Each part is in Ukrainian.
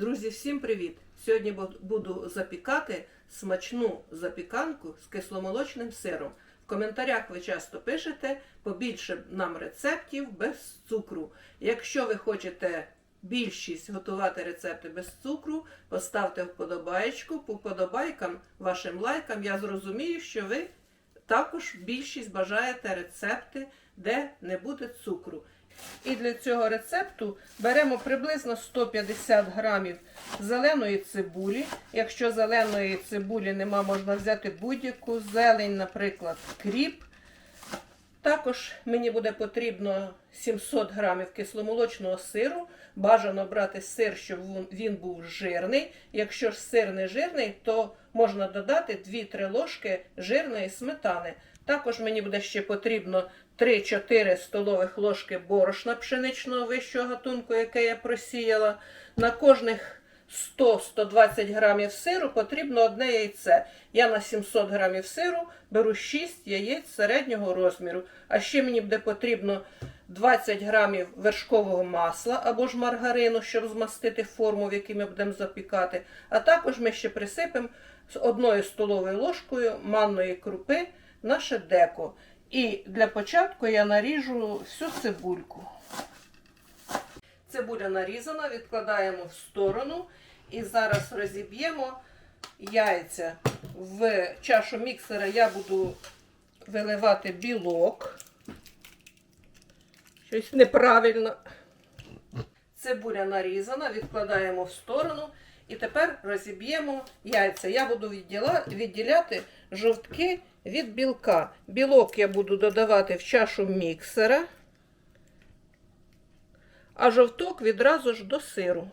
Друзі, всім привіт! Сьогодні буду запікати смачну запіканку з кисломолочним сиром. В коментарях ви часто пишете побільше нам рецептів без цукру. Якщо ви хочете більшість готувати рецепти без цукру, поставте вподобаєчку. По вподобайкам, вашим лайкам я зрозумію, що ви також більшість бажаєте рецепти, де не буде цукру. І для цього рецепту беремо приблизно 150 грамів зеленої цибулі. Якщо зеленої цибулі нема, можна взяти будь-яку зелень, наприклад, кріп. Також мені буде потрібно 700 грамів кисломолочного сиру. Бажано брати сир, щоб він- був жирний. Якщо ж сир не жирний, то можна додати 2-3 ложки жирної сметани. Також мені буде ще потрібно 3-4 столових ложки борошна пшеничного вищого гатунку, яке я просіяла. На кожних 100-120 грамів сиру потрібно одне яйце. Я на 700 грамів сиру беру 6 яєць середнього розміру. А ще мені буде потрібно 20 грамів вершкового масла або ж маргарину, щоб змастити форму, в якій ми будемо запікати. А також ми ще присипемо з одною столовою ложкою манної крупи наше деко. І для початку я наріжу всю цибульку. Цибуля нарізана, відкладаємо в сторону. І зараз розіб'ємо яйця. В чашу міксера я буду виливати білок. Щось неправильно. Цибуля нарізана, відкладаємо в сторону. І тепер розіб'ємо яйця. Я буду відділяти жовтки від білка. Білок я буду додавати в чашу міксера, а жовток відразу ж до сиру.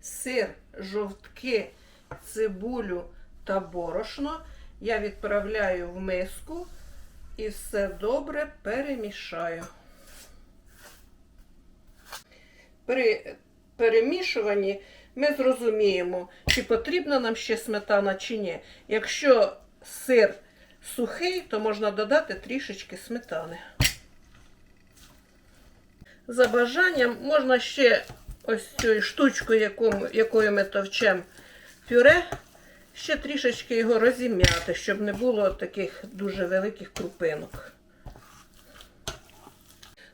Сир, жовтки, цибулю та борошно я відправляю в миску і все добре перемішаю. При перемішуванні ми зрозуміємо, чи потрібна нам ще сметана чи ні. Якщо сир сухий, то можна додати трішечки сметани. За бажанням можна ще ось цією штучкою, якою ми товчемо пюре, ще трішечки його розім'яти, щоб не було таких дуже великих крупинок.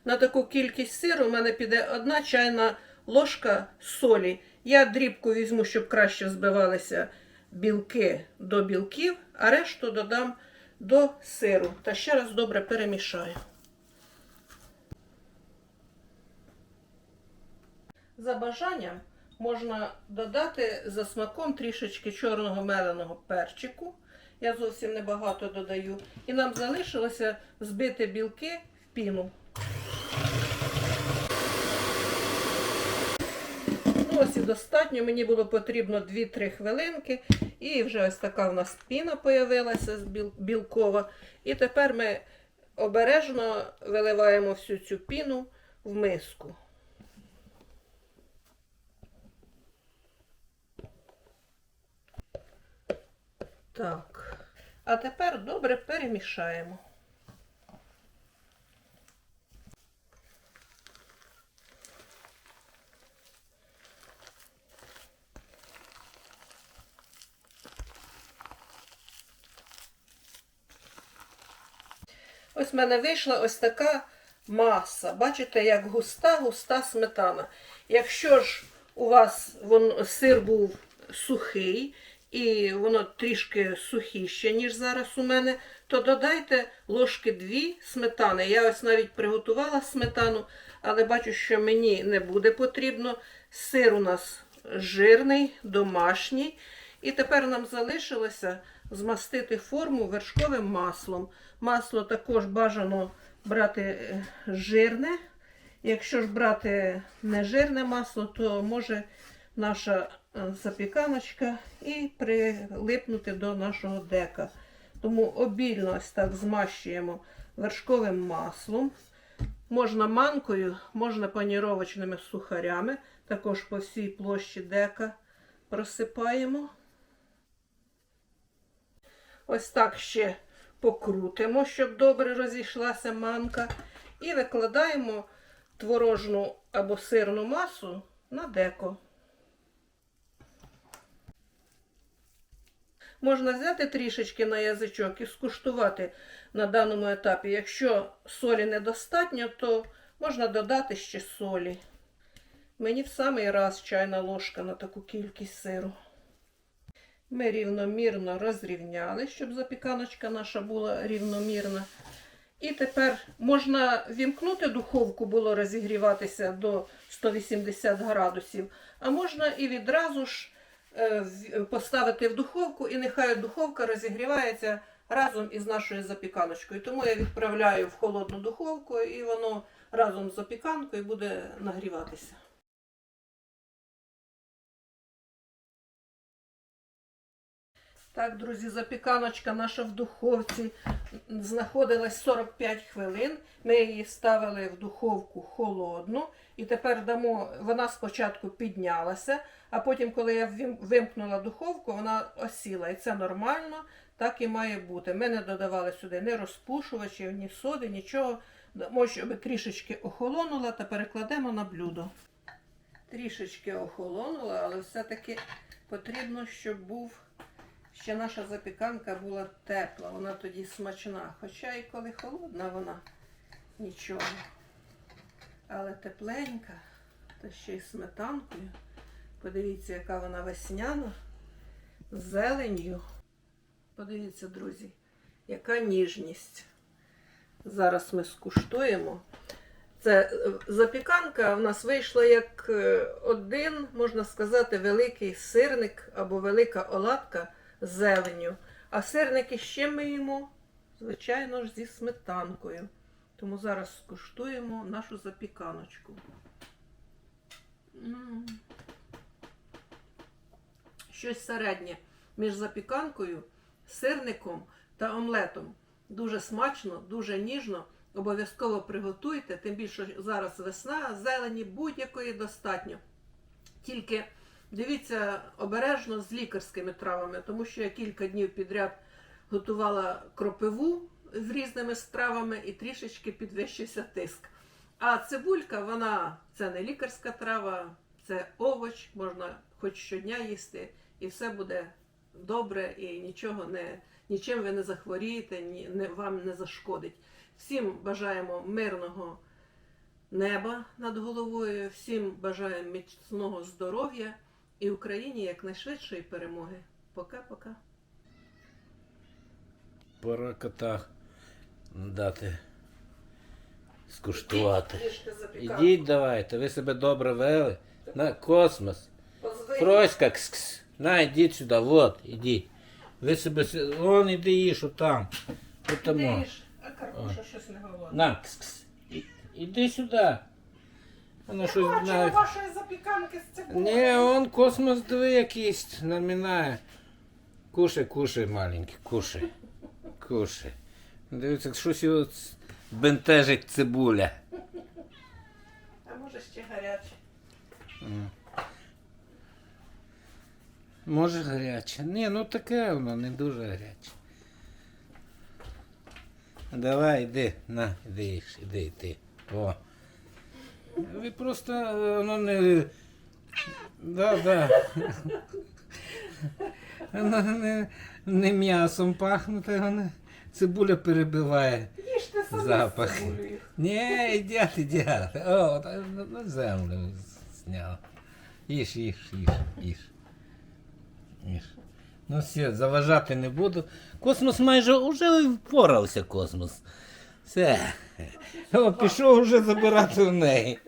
На таку кількість сиру у мене піде одна чайна ложка солі. Я дрібку візьму, щоб краще збивалися білки до білків, а решту додам до сиру. Та ще раз добре перемішаю. За бажанням можна додати за смаком трішечки чорного меленого перчику. Я зовсім небагато додаю. І нам залишилося збити білки в піну. І достатньо. Мені було потрібно 2-3 хвилинки. І вже ось така в нас піна появилася білкова. І тепер ми обережно виливаємо всю цю піну в миску. Так. А тепер добре перемішаємо. Ось в мене вийшла ось така маса. Бачите, як густа-густа сметана. Якщо ж у вас вон, сир був сухий, і воно трішки сухіше, ніж зараз у мене, то додайте ложки дві сметани. Я ось навіть приготувала сметану, але бачу, що мені не буде потрібно. Сир у нас жирний, домашній. І тепер нам залишилося змастити форму вершковим маслом. Масло також бажано брати е, жирне. Якщо ж брати нежирне масло, то може наша е, запіканочка і прилипнути до нашого дека. Тому обільно ось так змащуємо вершковим маслом. Можна манкою, можна паніровочними сухарями. Також по всій площі дека просипаємо. Ось так ще покрутимо, щоб добре розійшлася манка. І викладаємо творожну або сирну масу на деко. Можна взяти трішечки на язичок і скуштувати на даному етапі. Якщо солі недостатньо, то можна додати ще солі. Мені в самий раз чайна ложка на таку кількість сиру. Ми рівномірно розрівняли, щоб запіканочка наша була рівномірна. І тепер можна вімкнути духовку, було розігріватися до 180 градусів, а можна і відразу ж е, поставити в духовку, і нехай духовка розігрівається разом із нашою запіканочкою. Тому я відправляю в холодну духовку, і воно разом з запіканкою буде нагріватися. Так, друзі, запіканочка наша в духовці знаходилась 45 хвилин. Ми її ставили в духовку холодну. І тепер дамо, вона спочатку піднялася, а потім, коли я вимкнула духовку, вона осіла. І це нормально, так і має бути. Ми не додавали сюди ні розпушувачів, ні соди, нічого. Дамо, щоб трішечки охолонула та перекладемо на блюдо. Трішечки охолонула, але все-таки потрібно, щоб був ще наша запіканка була тепла, вона тоді смачна. Хоча і коли холодна, вона нічого. Але тепленька, та ще й сметанкою. Подивіться, яка вона весняна, з зеленью. Подивіться, друзі, яка ніжність. Зараз ми скуштуємо. Це е, запіканка в нас вийшла як е, один, можна сказати, великий сирник або велика оладка з зеленню. А сирники ще ми їмо, звичайно ж, зі сметанкою. Тому зараз скуштуємо нашу запіканочку. Щось середнє між запіканкою, сирником та омлетом. Дуже смачно, дуже ніжно. Обов'язково приготуйте, тим більше зараз весна, зелені будь-якої достатньо. Тільки дивіться обережно з лікарськими травами, тому що я кілька днів підряд готувала кропиву з різними стравами і трішечки підвищився тиск. А цибулька, вона це не лікарська трава, це овоч, можна хоч щодня їсти, і все буде добре, і нічого не, нічим ви не захворієте, ні, не, вам не зашкодить. Всім бажаємо мирного неба над головою, всім бажаємо міцного здоров'я і Україні якнайшвидшої перемоги. Пока-пока. Пора кота дати скуштувати. Ідіть давайте, ви себе добре вели. На космос. Фроська, кс-кс. На, ідіть сюди, вот, ідіть. Ви себе, вон іди їж, отам. От тому. Ти ж, а Карпуша щось не говорить. На, кс-кс. Іди сюди. Воно щось Бачимо знає. вашої запіканки з цибулею. Не, он космос диви якийсь намінає. Кушай, кушай, маленький, кушай. Кушай. Дивіться, щось його ц- бентежить цибуля. А може ще гаряче. Може гаряче. Ні, ну таке воно не дуже гаряче. Давай, іди, на, їж, іди, іди. О. Ви просто е, воно не. Да, да. Воно не, не м'ясом пахнути, воно цибуля перебиває. Їжте самі Запах. цибулею. Ні, ідять, ідять. О, та на землю зняв. Їж, їж, їж, їж. Їж. Ну все, заважати не буду. Космос майже уже впорався космос. Все. О, пішов вже забирати в неї.